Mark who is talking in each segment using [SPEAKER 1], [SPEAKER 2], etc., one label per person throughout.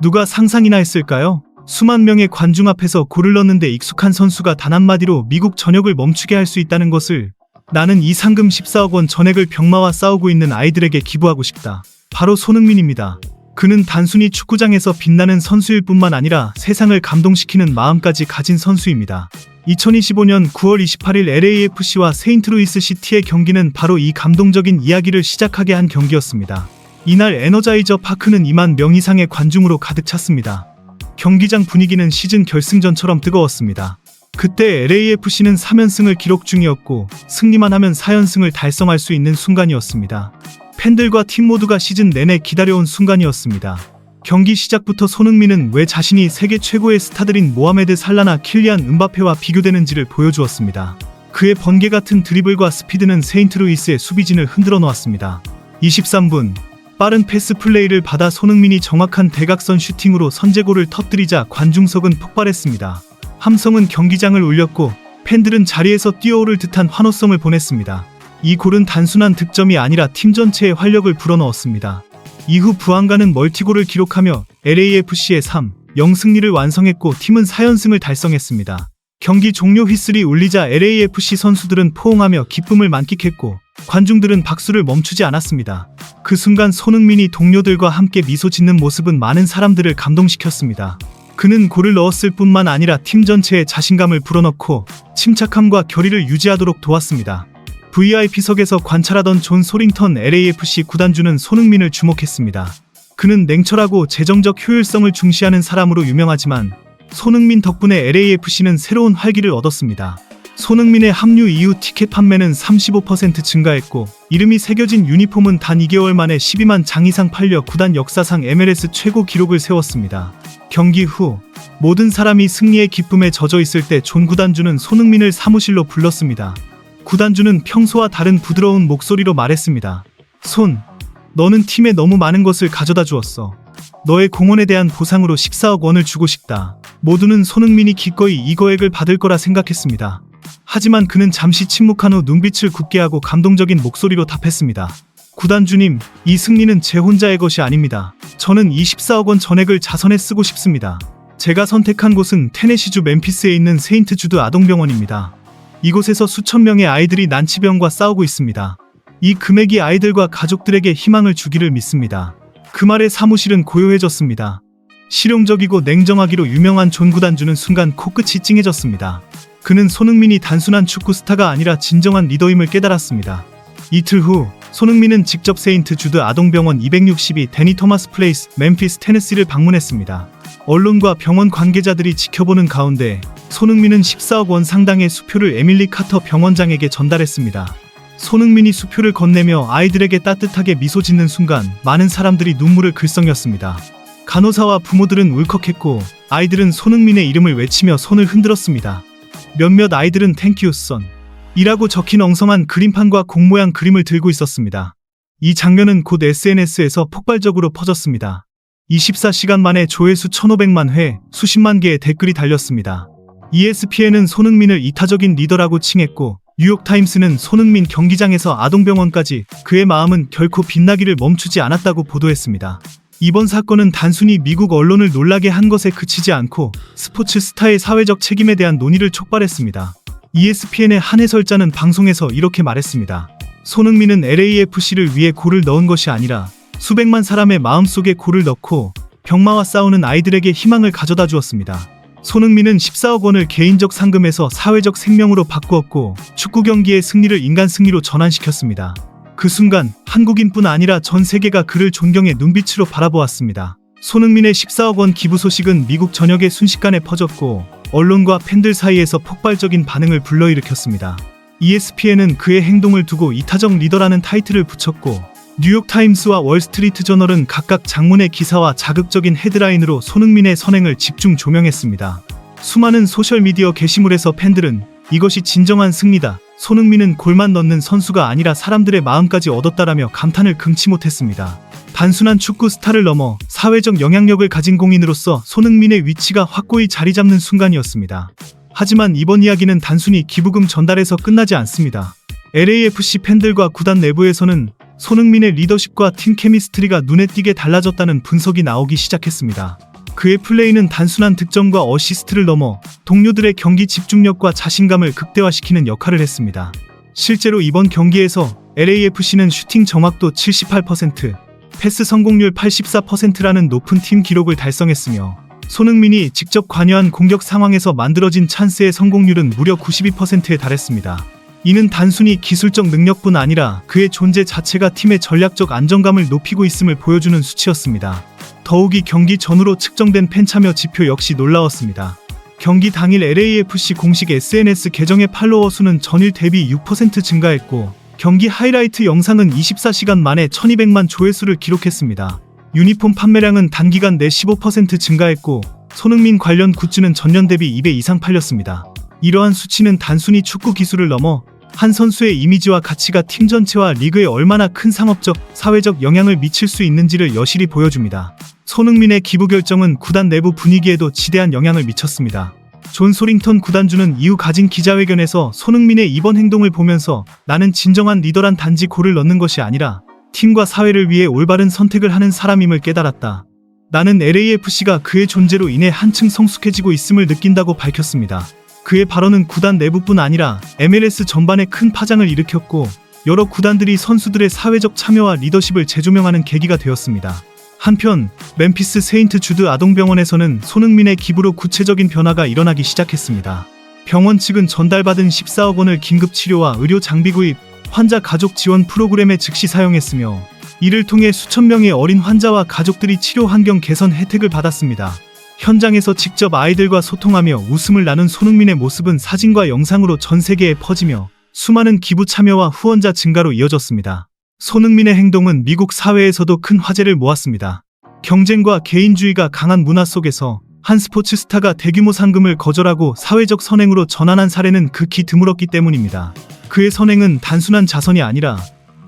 [SPEAKER 1] 누가 상상이나 했을까요? 수만 명의 관중 앞에서 골을 넣는데 익숙한 선수가 단 한마디로 미국 전역을 멈추게 할 수 있다는 것을 나는 이 상금 14억 원 전액을 병마와 싸우고 있는 아이들에게 기부하고 싶다. 바로 손흥민입니다. 그는 단순히 축구장에서 빛나는 선수일 뿐만 아니라 세상을 감동시키는 마음까지 가진 선수입니다. 2025년 9월 28일 LAFC와 세인트루이스 시티의 경기는 바로 이 감동적인 이야기를 시작하게 한 경기였습니다. 이날 에너자이저 파크는 2만 명 이상의 관중으로 가득 찼습니다. 경기장 분위기는 시즌 결승전처럼 뜨거웠습니다. 그때 LAFC는 3연승을 기록 중이었고 승리만 하면 4연승을 달성할 수 있는 순간이었습니다. 팬들과 팀 모두가 시즌 내내 기다려온 순간이었습니다. 경기 시작부터 손흥민은 왜 자신이 세계 최고의 스타들인 모하메드 살라나 킬리안 은바페와 비교되는지를 보여주었습니다. 그의 번개 같은 드리블과 스피드는 세인트루이스의 수비진을 흔들어 놓았습니다. 23분 빠른 패스 플레이를 받아 손흥민이 정확한 대각선 슈팅으로 선제골을 터뜨리자 관중석은 폭발했습니다. 함성은 경기장을 울렸고 팬들은 자리에서 뛰어오를 듯한 환호성을 보냈습니다. 이 골은 단순한 득점이 아니라 팀 전체의 활력을 불어넣었습니다. 이후 부안가는 멀티골을 기록하며 LAFC의 3, 0 승리를 완성했고 팀은 4연승을 달성했습니다. 경기 종료 휘슬이 울리자 LAFC 선수들은 포옹하며 기쁨을 만끽했고 관중들은 박수를 멈추지 않았습니다. 그 순간 손흥민이 동료들과 함께 미소 짓는 모습은 많은 사람들을 감동시켰습니다. 그는 골을 넣었을 뿐만 아니라 팀 전체에 자신감을 불어넣고 침착함과 결의를 유지하도록 도왔습니다. VIP석에서 관찰하던 존 소링턴 LAFC 구단주는 손흥민을 주목했습니다. 그는 냉철하고 재정적 효율성을 중시하는 사람으로 유명하지만 손흥민 덕분에 LAFC는 새로운 활기를 얻었습니다. 손흥민의 합류 이후 티켓 판매는 35% 증가했고 이름이 새겨진 유니폼은 단 2개월 만에 12만 장 이상 팔려 구단 역사상 MLS 최고 기록을 세웠습니다. 경기 후 모든 사람이 승리의 기쁨에 젖어 있을 때 존 구단주는 손흥민을 사무실로 불렀습니다. 구단주는 평소와 다른 부드러운 목소리로 말했습니다. 손, 너는 팀에 너무 많은 것을 가져다 주었어. 너의 공헌에 대한 보상으로 14억 원을 주고 싶다. 모두는 손흥민이 기꺼이 이 거액을 받을 거라 생각했습니다. 하지만 그는 잠시 침묵한 후 눈빛을 굳게 하고 감동적인 목소리로 답했습니다. 구단주님, 이 승리는 제 혼자의 것이 아닙니다. 저는 24억 원 전액을 자선에 쓰고 싶습니다. 제가 선택한 곳은 테네시주 멤피스에 있는 세인트 주드 아동병원입니다. 이곳에서 수천 명의 아이들이 난치병과 싸우고 있습니다. 이 금액이 아이들과 가족들에게 희망을 주기를 믿습니다. 그 말에 사무실은 고요해졌습니다. 실용적이고 냉정하기로 유명한 존 구단주는 순간 코끝이 찡해졌습니다. 그는 손흥민이 단순한 축구 스타가 아니라 진정한 리더임을 깨달았습니다. 이틀 후 손흥민은 직접 세인트 주드 아동병원 262 데니 토마스 플레이스 멤피스 테네시를 방문했습니다. 언론과 병원 관계자들이 지켜보는 가운데 손흥민은 14억 원 상당의 수표를 에밀리 카터 병원장에게 전달했습니다. 손흥민이 수표를 건네며 아이들에게 따뜻하게 미소 짓는 순간 많은 사람들이 눈물을 글썽였습니다. 간호사와 부모들은 울컥했고 아이들은 손흥민의 이름을 외치며 손을 흔들었습니다. 몇몇 아이들은 땡큐 선 이라고 적힌 엉성한 그림판과 공 모양 그림을 들고 있었습니다. 이 장면은 곧 SNS에서 폭발적으로 퍼졌습니다. 24시간 만에 조회수 1500만 회, 수십만 개의 댓글이 달렸습니다. ESPN은 손흥민을 이타적인 리더라고 칭했고 뉴욕타임스는 손흥민 경기장에서 아동병원까지 그의 마음은 결코 빛나기를 멈추지 않았다고 보도했습니다. 이번 사건은 단순히 미국 언론을 놀라게 한 것에 그치지 않고 스포츠 스타의 사회적 책임에 대한 논의를 촉발했습니다. ESPN의 한 해설자는 방송에서 이렇게 말했습니다. 손흥민은 LAFC를 위해 골을 넣은 것이 아니라 수백만 사람의 마음속에 골을 넣고 병마와 싸우는 아이들에게 희망을 가져다 주었습니다. 손흥민은 14억 원을 개인적 상금에서 사회적 생명으로 바꾸었고 축구 경기의 승리를 인간 승리로 전환시켰습니다. 그 순간 한국인뿐 아니라 전 세계가 그를 존경의 눈빛으로 바라보았습니다. 손흥민의 14억 원 기부 소식은 미국 전역에 순식간에 퍼졌고 언론과 팬들 사이에서 폭발적인 반응을 불러일으켰습니다. ESPN은 그의 행동을 두고 이타적 리더라는 타이틀을 붙였고 뉴욕타임스와 월스트리트 저널은 각각 장문의 기사와 자극적인 헤드라인으로 손흥민의 선행을 집중 조명했습니다. 수많은 소셜미디어 게시물에서 팬들은 이것이 진정한 승리다. 손흥민은 골만 넣는 선수가 아니라 사람들의 마음까지 얻었다라며 감탄을 금치 못했습니다. 단순한 축구 스타를 넘어 사회적 영향력을 가진 공인으로서 손흥민의 위치가 확고히 자리 잡는 순간이었습니다. 하지만 이번 이야기는 단순히 기부금 전달에서 끝나지 않습니다. LAFC 팬들과 구단 내부에서는 손흥민의 리더십과 팀 케미스트리가 눈에 띄게 달라졌다는 분석이 나오기 시작했습니다. 그의 플레이는 단순한 득점과 어시스트를 넘어 동료들의 경기 집중력과 자신감을 극대화시키는 역할을 했습니다. 실제로 이번 경기에서 LAFC는 슈팅 정확도 78%, 패스 성공률 84%라는 높은 팀 기록을 달성했으며 손흥민이 직접 관여한 공격 상황에서 만들어진 찬스의 성공률은 무려 92%에 달했습니다. 이는 단순히 기술적 능력뿐 아니라 그의 존재 자체가 팀의 전략적 안정감을 높이고 있음을 보여주는 수치였습니다. 더욱이 경기 전후로 측정된 팬 참여 지표 역시 놀라웠습니다. 경기 당일 LAFC 공식 SNS 계정의 팔로워 수는 전일 대비 6% 증가했고 경기 하이라이트 영상은 24시간 만에 1200만 조회수를 기록했습니다. 유니폼 판매량은 단기간 내 15% 증가했고 손흥민 관련 굿즈는 전년 대비 2배 이상 팔렸습니다. 이러한 수치는 단순히 축구 기술을 넘어 한 선수의 이미지와 가치가 팀 전체와 리그에 얼마나 큰 상업적, 사회적 영향을 미칠 수 있는지를 여실히 보여줍니다. 손흥민의 기부 결정은 구단 내부 분위기에도 지대한 영향을 미쳤습니다. 존 소링턴 구단주는 이후 가진 기자회견에서 손흥민의 이번 행동을 보면서 나는 진정한 리더란 단지 골을 넣는 것이 아니라 팀과 사회를 위해 올바른 선택을 하는 사람임을 깨달았다. 나는 LAFC가 그의 존재로 인해 한층 성숙해지고 있음을 느낀다고 밝혔습니다. 그의 발언은 구단 내부뿐 아니라 MLS 전반에 큰 파장을 일으켰고 여러 구단들이 선수들의 사회적 참여와 리더십을 재조명하는 계기가 되었습니다. 한편 멤피스 세인트 주드 아동병원에서는 손흥민의 기부로 구체적인 변화가 일어나기 시작했습니다. 병원 측은 전달받은 14억 원을 긴급 치료와 의료 장비 구입, 환자 가족 지원 프로그램에 즉시 사용했으며 이를 통해 수천 명의 어린 환자와 가족들이 치료 환경 개선 혜택을 받았습니다. 현장에서 직접 아이들과 소통하며 웃음을 나눈 손흥민의 모습은 사진과 영상으로 전 세계에 퍼지며 수많은 기부 참여와 후원자 증가로 이어졌습니다. 손흥민의 행동은 미국 사회에서도 큰 화제를 모았습니다. 경쟁과 개인주의가 강한 문화 속에서 한 스포츠 스타가 대규모 상금을 거절하고 사회적 선행으로 전환한 사례는 극히 드물었기 때문입니다. 그의 선행은 단순한 자선이 아니라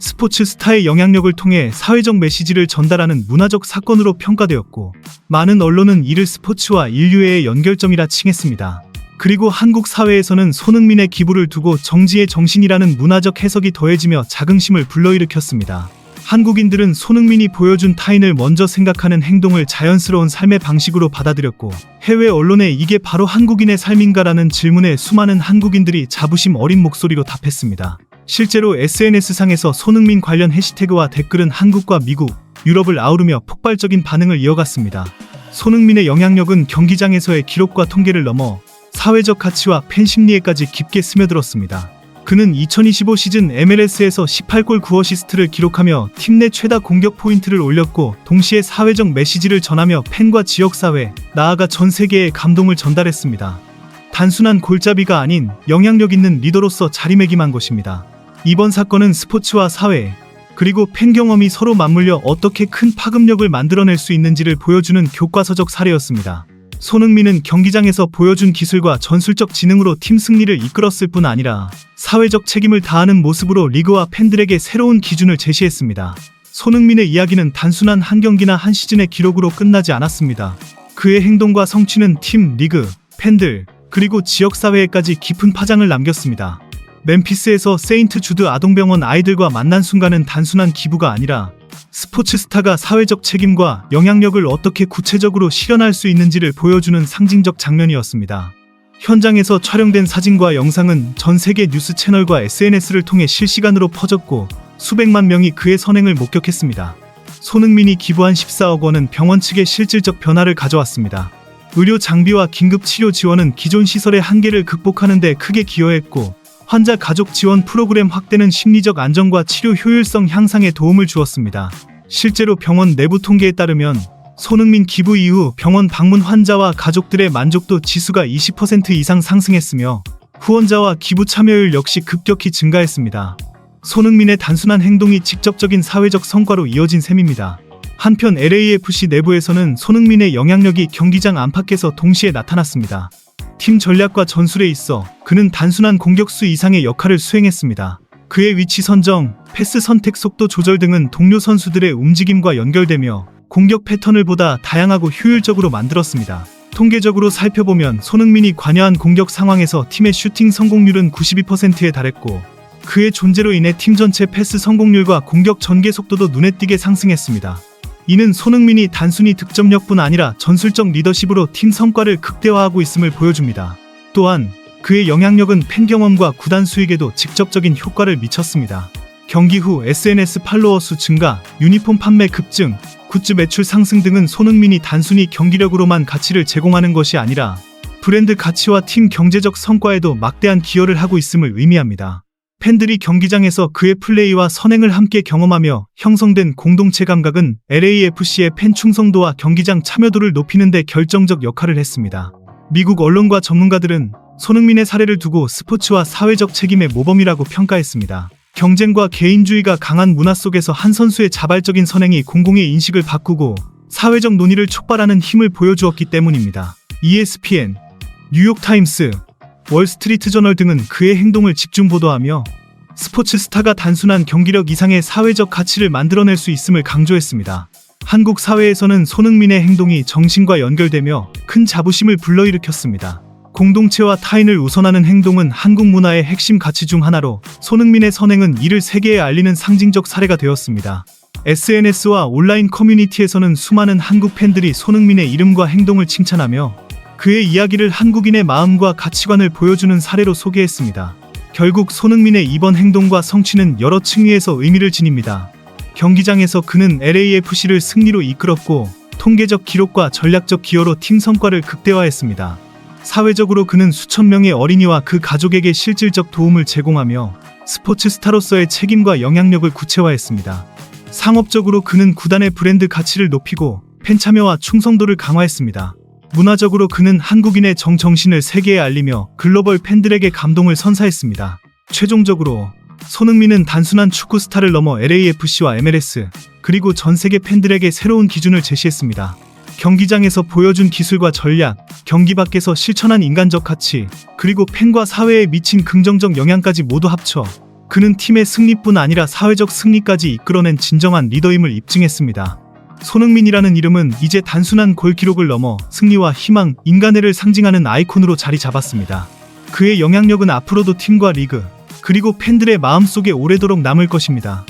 [SPEAKER 1] 스포츠 스타의 영향력을 통해 사회적 메시지를 전달하는 문화적 사건으로 평가되었고 많은 언론은 이를 스포츠와 인류애의 연결점이라 칭했습니다. 그리고 한국 사회에서는 손흥민의 기부를 두고 정지의 정신이라는 문화적 해석이 더해지며 자긍심을 불러일으켰습니다. 한국인들은 손흥민이 보여준 타인을 먼저 생각하는 행동을 자연스러운 삶의 방식으로 받아들였고 해외 언론에 이게 바로 한국인의 삶인가라는 질문에 수많은 한국인들이 자부심 어린 목소리로 답했습니다. 실제로 SNS상에서 손흥민 관련 해시태그와 댓글은 한국과 미국, 유럽을 아우르며 폭발적인 반응을 이어갔습니다. 손흥민의 영향력은 경기장에서의 기록과 통계를 넘어 사회적 가치와 팬 심리에까지 깊게 스며들었습니다. 그는 2025 시즌 MLS에서 18골 9어시스트를 기록하며 팀 내 최다 공격 포인트를 올렸고 동시에 사회적 메시지를 전하며 팬과 지역사회, 나아가 전 세계에 감동을 전달했습니다. 단순한 골잡이가 아닌 영향력 있는 리더로서 자리매김한 것입니다. 이번 사건은 스포츠와 사회, 그리고 팬 경험이 서로 맞물려 어떻게 큰 파급력을 만들어낼 수 있는지를 보여주는 교과서적 사례였습니다. 손흥민은 경기장에서 보여준 기술과 전술적 지능으로 팀 승리를 이끌었을 뿐 아니라 사회적 책임을 다하는 모습으로 리그와 팬들에게 새로운 기준을 제시했습니다. 손흥민의 이야기는 단순한 한 경기나 한 시즌의 기록으로 끝나지 않았습니다. 그의 행동과 성취는 팀, 리그, 팬들, 그리고 지역사회에까지 깊은 파장을 남겼습니다. 멤피스에서 세인트 주드 아동병원 아이들과 만난 순간은 단순한 기부가 아니라 스포츠 스타가 사회적 책임과 영향력을 어떻게 구체적으로 실현할 수 있는지를 보여주는 상징적 장면이었습니다. 현장에서 촬영된 사진과 영상은 전 세계 뉴스 채널과 SNS를 통해 실시간으로 퍼졌고 수백만 명이 그의 선행을 목격했습니다. 손흥민이 기부한 14억 원은 병원 측의 실질적 변화를 가져왔습니다. 의료 장비와 긴급 치료 지원은 기존 시설의 한계를 극복하는 데 크게 기여했고 환자 가족 지원 프로그램 확대는 심리적 안정과 치료 효율성 향상에 도움을 주었습니다. 실제로 병원 내부 통계에 따르면 손흥민 기부 이후 병원 방문 환자와 가족들의 만족도 지수가 20% 이상 상승했으며 후원자와 기부 참여율 역시 급격히 증가했습니다. 손흥민의 단순한 행동이 직접적인 사회적 성과로 이어진 셈입니다. 한편 LAFC 내부에서는 손흥민의 영향력이 경기장 안팎에서 동시에 나타났습니다. 팀 전략과 전술에 있어 그는 단순한 공격수 이상의 역할을 수행했습니다. 그의 위치 선정, 패스 선택 속도 조절 등은 동료 선수들의 움직임과 연결되며 공격 패턴을 보다 다양하고 효율적으로 만들었습니다. 통계적으로 살펴보면 손흥민이 관여한 공격 상황에서 팀의 슈팅 성공률은 92%에 달했고 그의 존재로 인해 팀 전체 패스 성공률과 공격 전개 속도도 눈에 띄게 상승했습니다. 이는 손흥민이 단순히 득점력뿐 아니라 전술적 리더십으로 팀 성과를 극대화하고 있음을 보여줍니다. 또한 그의 영향력은 팬 경험과 구단 수익에도 직접적인 효과를 미쳤습니다. 경기 후 SNS 팔로워 수 증가, 유니폼 판매 급증, 굿즈 매출 상승 등은 손흥민이 단순히 경기력으로만 가치를 제공하는 것이 아니라 브랜드 가치와 팀 경제적 성과에도 막대한 기여를 하고 있음을 의미합니다. 팬들이 경기장에서 그의 플레이와 선행을 함께 경험하며 형성된 공동체 감각은 LAFC의 팬 충성도와 경기장 참여도를 높이는 데 결정적 역할을 했습니다. 미국 언론과 전문가들은 손흥민의 사례를 두고 스포츠와 사회적 책임의 모범이라고 평가했습니다. 경쟁과 개인주의가 강한 문화 속에서 한 선수의 자발적인 선행이 공공의 인식을 바꾸고 사회적 논의를 촉발하는 힘을 보여주었기 때문입니다. ESPN, 뉴욕타임스, 월스트리트 저널 등은 그의 행동을 집중 보도하며 스포츠 스타가 단순한 경기력 이상의 사회적 가치를 만들어낼 수 있음을 강조했습니다. 한국 사회에서는 손흥민의 행동이 정신과 연결되며 큰 자부심을 불러일으켰습니다. 공동체와 타인을 우선하는 행동은 한국 문화의 핵심 가치 중 하나로 손흥민의 선행은 이를 세계에 알리는 상징적 사례가 되었습니다. SNS와 온라인 커뮤니티에서는 수많은 한국 팬들이 손흥민의 이름과 행동을 칭찬하며 그의 이야기를 한국인의 마음과 가치관을 보여주는 사례로 소개했습니다. 결국 손흥민의 이번 행동과 성취는 여러 층위에서 의미를 지닙니다. 경기장에서 그는 LAFC를 승리로 이끌었고 통계적 기록과 전략적 기여로 팀 성과를 극대화했습니다. 사회적으로 그는 수천 명의 어린이와 그 가족에게 실질적 도움을 제공하며 스포츠 스타로서의 책임과 영향력을 구체화했습니다. 상업적으로 그는 구단의 브랜드 가치를 높이고 팬 참여와 충성도를 강화했습니다. 문화적으로 그는 한국인의 정정신을 세계에 알리며 글로벌 팬들에게 감동을 선사했습니다. 최종적으로 손흥민은 단순한 축구 스타를 넘어 LAFC와 MLS 그리고 전 세계 팬들에게 새로운 기준을 제시했습니다. 경기장에서 보여준 기술과 전략, 경기 밖에서 실천한 인간적 가치, 그리고 팬과 사회에 미친 긍정적 영향까지 모두 합쳐 그는 팀의 승리뿐 아니라 사회적 승리까지 이끌어낸 진정한 리더임을 입증했습니다. 손흥민이라는 이름은 이제 단순한 골 기록을 넘어 승리와 희망, 인간애를 상징하는 아이콘으로 자리 잡았습니다. 그의 영향력은 앞으로도 팀과 리그, 그리고 팬들의 마음속에 오래도록 남을 것입니다.